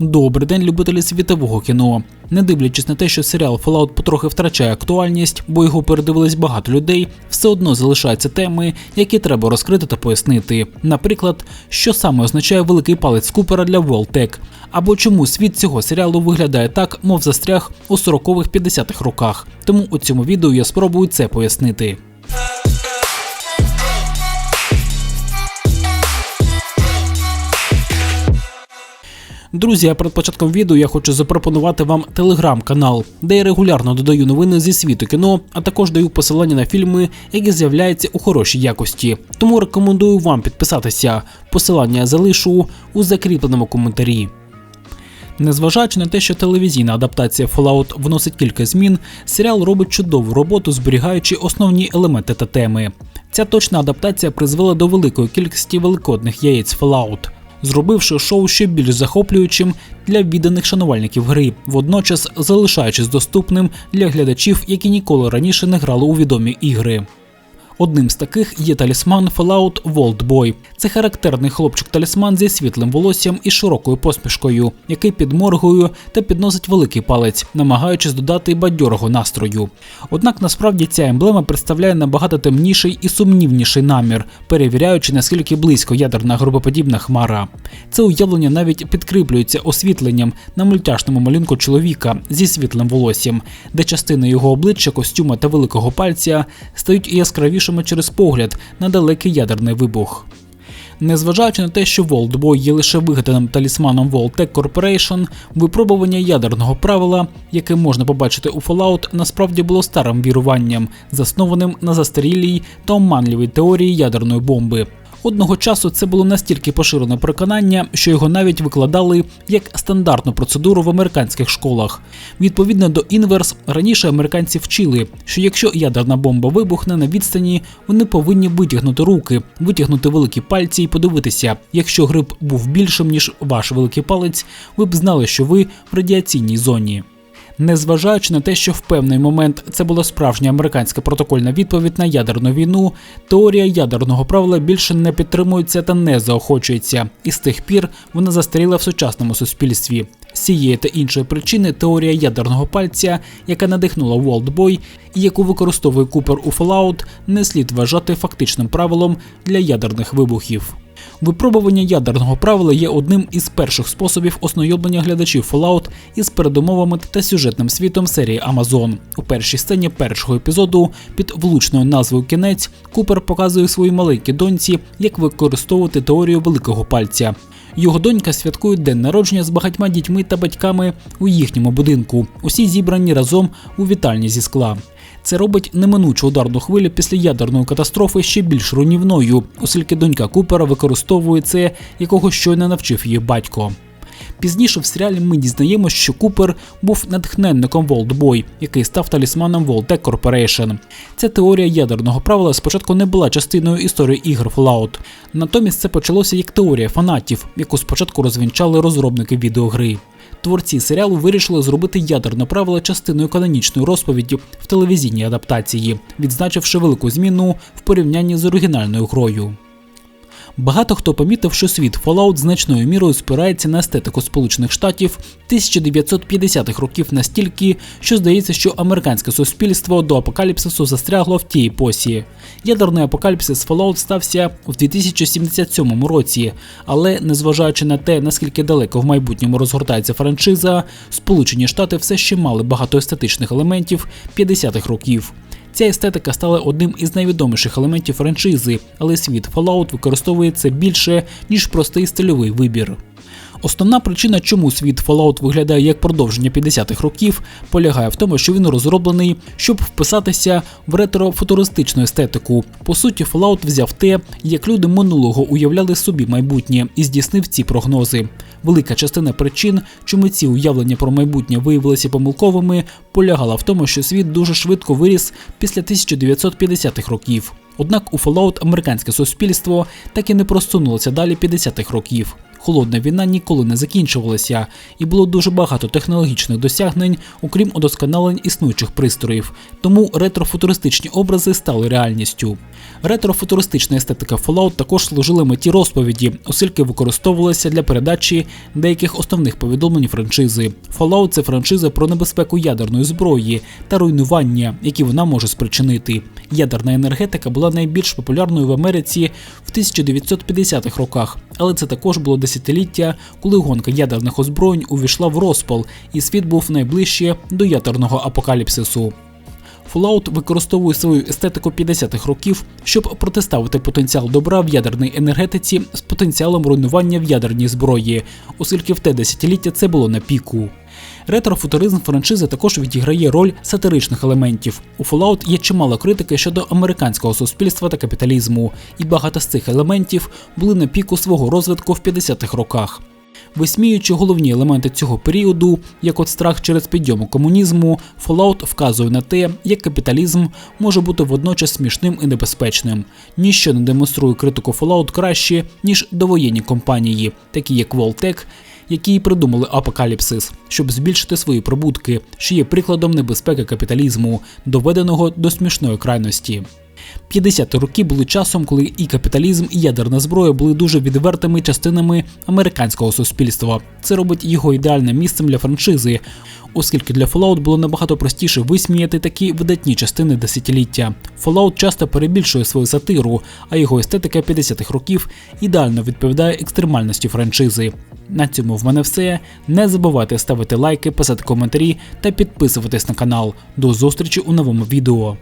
Добрий день, любителі світового кіно. Не дивлячись на те, що серіал Fallout потрохи втрачає актуальність, бо його передивились багато людей, все одно залишаються теми, які треба розкрити та пояснити. Наприклад, що саме означає великий палець Купера для Волтек, або чому світ цього серіалу виглядає так, мов застряг у 40-х 50-х роках. Тому у цьому відео я спробую це пояснити. Друзі, а перед початком відео я хочу запропонувати вам телеграм-канал, де я регулярно додаю новини зі світу кіно, а також даю посилання на фільми, які з'являються у хорошій якості. Тому рекомендую вам підписатися. Посилання залишу у закріпленому коментарі. Незважаючи на те, що телевізійна адаптація Fallout вносить кілька змін, серіал робить чудову роботу, зберігаючи основні елементи та теми. Ця точна адаптація призвела до великої кількості великодних яєць Fallout, зробивши шоу ще більш захоплюючим для відданих шанувальників гри, водночас залишаючись доступним для глядачів, які ніколи раніше не грали у відомі ігри. Одним з таких є талісман Fallout Boy. Це характерний хлопчик-талісман зі світлим волоссям і широкою посмішкою, який підморгує та підносить великий палець, намагаючись додати бадьорого настрою. Однак насправді ця емблема представляє набагато темніший і сумнівніший намір, перевіряючи наскільки близько ядерна гробоподібна хмара. Це уявлення навіть підкріплюється освітленням на мультяшному малюнку чоловіка зі світлим волоссям, де частини його обличчя, костюма та великого пальця стають яскравішими через погляд на далекий ядерний вибух. Незважаючи на те, що Волтбой є лише вигаданим талісманом Voltec Corporation, випробування ядерного правила, яке можна побачити у Fallout, насправді було старим віруванням, заснованим на застарілій та оманливій теорії ядерної бомби. Одного часу це було настільки поширене переконання, що його навіть викладали як стандартну процедуру в американських школах. Відповідно до інверс, раніше американці вчили, що якщо ядерна бомба вибухне на відстані, вони повинні витягнути руки, витягнути великі пальці і подивитися. Якщо гриб був більшим ніж ваш великий палець, ви б знали, що ви в радіаційній зоні. Незважаючи на те, що в певний момент це була справжня американська протокольна відповідь на ядерну війну, теорія ядерного правила більше не підтримується та не заохочується, і з тих пір вона застаріла в сучасному суспільстві. З цієї та іншої причини теорія ядерного пальця, яка надихнула Волтбой і яку використовує Купер у Fallout, не слід вважати фактичним правилом для ядерних вибухів. Випробування ядерного правила є одним із перших способів ознайомлення глядачів Fallout із передумовами та сюжетним світом серії Amazon. У першій сцені першого епізоду під влучною назвою Кінець Купер показує своїй маленькій доньці, як використовувати теорію великого пальця. Його донька святкує день народження з багатьма дітьми та батьками у їхньому будинку. Усі зібрані разом у вітальні зі скла. Це робить неминучу ударну хвилю після ядерної катастрофи ще більш руйнівною, оскільки донька Купера використовує це, якого щойно навчив її батько. Пізніше в серіалі ми дізнаємося, що Купер був натхненником Волтбой, який став талісманом Voltec Corporation. Ця теорія ядерного правила спочатку не була частиною історії ігор Fallout. Натомість це почалося як теорія фанатів, яку спочатку розвінчали розробники відеогри. Творці серіалу вирішили зробити ядерне правило частиною канонічної розповіді в телевізійній адаптації, відзначивши велику зміну в порівнянні з оригінальною грою. Багато хто помітив, що світ Fallout значною мірою спирається на естетику Сполучених Штатів 1950-х років настільки, що здається, що американське суспільство до апокаліпсису застрягло в тій епосі. Ядерний апокаліпсис Fallout стався в 2077 році, але незважаючи на те, наскільки далеко в майбутньому розгортається франшиза, Сполучені Штати все ще мали багато естетичних елементів 50-х років. Ця естетика стала одним із найвідоміших елементів франшизи, але світ Fallout використовує це більше, ніж простий стильовий вибір. Основна причина, чому світ Fallout виглядає як продовження 50-х років, полягає в тому, що він розроблений, щоб вписатися в ретро-футуристичну естетику. По суті, Fallout взяв те, як люди минулого уявляли собі майбутнє, і здійснив ці прогнози. Велика частина причин, чому ці уявлення про майбутнє виявилися помилковими, полягала в тому, що світ дуже швидко виріс після 1950-х років. Однак у Fallout американське суспільство так і не просунулося далі 50-х років. Холодна війна ніколи не закінчувалася, і було дуже багато технологічних досягнень, окрім удосконалень існуючих пристроїв. Тому ретрофутуристичні образи стали реальністю. Ретрофутуристична естетика Fallout також служила меті розповіді, оскільки використовувалася для передачі деяких основних повідомлень франшизи. Fallout – це франшиза про небезпеку ядерної зброї та руйнування, які вона може спричинити. Ядерна енергетика була найбільш популярною в Америці в 1950-х роках, але це також було десятиліття, коли гонка ядерних озброєнь увійшла в розпал, і світ був найближче до ядерного апокаліпсису. Fallout використовує свою естетику 50-х років, щоб протиставити потенціал добра в ядерній енергетиці з потенціалом руйнування в ядерній зброї, оскільки в те десятиліття це було на піку. Ретрофутуризм франшизи також відіграє роль сатиричних елементів. У Fallout є чимало критики щодо американського суспільства та капіталізму, і багато з цих елементів були на піку свого розвитку в 50-х роках. Висміюючи головні елементи цього періоду, як от страх через підйому комунізму, Fallout вказує на те, як капіталізм може бути водночас смішним і небезпечним. Ніщо не демонструє критику Fallout краще, ніж довоєнні компанії, такі як Voltec, які й придумали апокаліпсис, щоб збільшити свої прибутки, що є прикладом небезпеки капіталізму, доведеного до смішної крайності. 50-ті роки були часом, коли і капіталізм, і ядерна зброя були дуже відвертими частинами американського суспільства. Це робить його ідеальним місцем для франшизи, оскільки для Fallout було набагато простіше висміяти такі видатні частини десятиліття. Fallout часто перебільшує свою сатиру, а його естетика 50-х років ідеально відповідає екстремальності франшизи. На цьому в мене все. Не забувайте ставити лайки, писати коментарі та підписуватись на канал. До зустрічі у новому відео.